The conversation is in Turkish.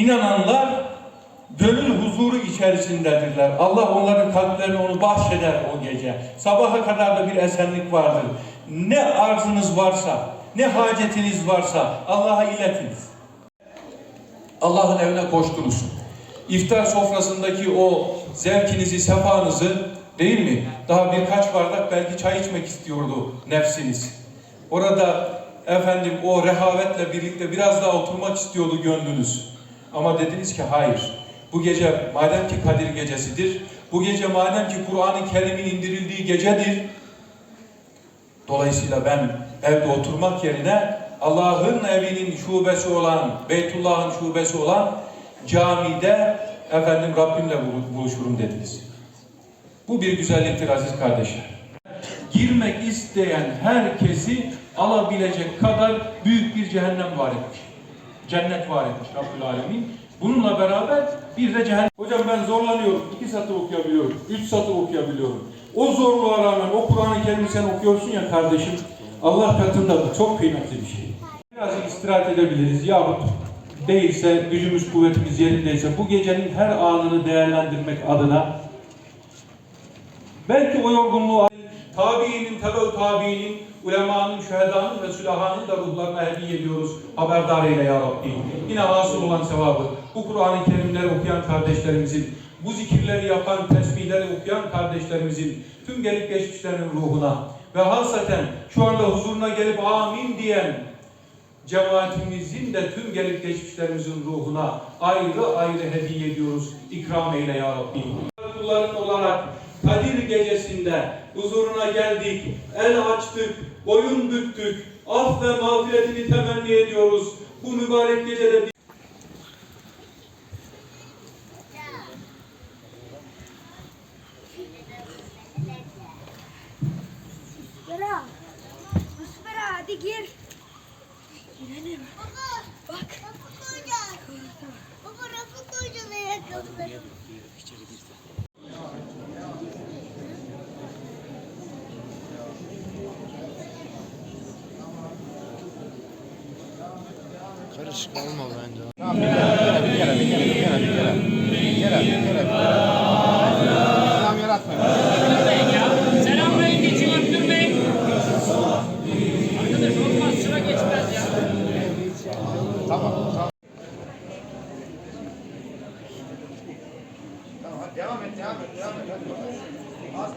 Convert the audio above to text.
inananlar gönül huzuru içerisindedirler. Allah onların kalplerine onu bahşeder o gece. Sabaha kadar da bir esenlik vardır. Ne arzınız varsa, ne hacetiniz varsa Allah'a iletiniz. Allah'ın evine koştunuz. İftar sofrasındaki o zevkinizi, sefanızı değil mi? Daha birkaç bardak belki çay içmek istiyordu nefsiniz. Orada efendim o rehavetle birlikte biraz daha oturmak istiyordu gönlünüz. Ama dediniz ki hayır. Bu gece madem ki Kadir gecesidir, bu gece madem ki Kur'an-ı Kerim'in indirildiği gecedir, Dolayısıyla ben evde oturmak yerine Allah'ın evinin şubesi olan, Beytullah'ın şubesi olan camide efendim Rabbimle bulu- buluşurum dediniz. Bu bir güzelliktir aziz kardeşler. Girmek isteyen herkesi alabilecek kadar büyük bir cehennem var etmiş. Cennet var etmiş Rabbül Alemin. Bununla beraber bir de cehennem. Hocam ben zorlanıyorum. iki satır okuyabiliyorum. Üç satır okuyabiliyorum. O zorluğa rağmen o Kur'an-ı Kerim'i sen okuyorsun ya kardeşim. Allah katında bu çok kıymetli bir şey. Biraz istirahat edebiliriz yahut değilse gücümüz kuvvetimiz yerindeyse bu gecenin her anını değerlendirmek adına belki o yorgunluğu tabiinin, tebel tabiinin, ulemanın, şühedanın ve sülahanın da ruhlarına hediye ediyoruz. Haberdar eyle ya Rabbi. Yine hasıl olan sevabı. Bu Kur'an-ı Kerimleri okuyan kardeşlerimizin, bu zikirleri yapan, tesbihleri okuyan kardeşlerimizin, tüm gelip geçmişlerin ruhuna ve hasaten şu anda huzuruna gelip amin diyen cemaatimizin de tüm gelip geçmişlerimizin ruhuna ayrı ayrı hediye ediyoruz. İkram eyle ya Rabbi. Kulların olarak gecesinde huzuruna geldik, el açtık, boyun büktük, af ve mağfiretini temenni ediyoruz. Bu mübarek gecede bir hadi gir. Girelim. Baba. Bak. Rafık Hoca. Baba Rafık Hoca'nın ayakkabıları. Karışık olma bence. Tamam bir kere, bir kere, bir kere, bir kere, bir kere, bir kere, bir kere, bir kere. İslam yaratmayın. Selamlayın geçin öptürmeyin. Arkadaş olmaz sıra geçmez ya. Tamam, tamam. Tamam, devam et, devam et, devam et.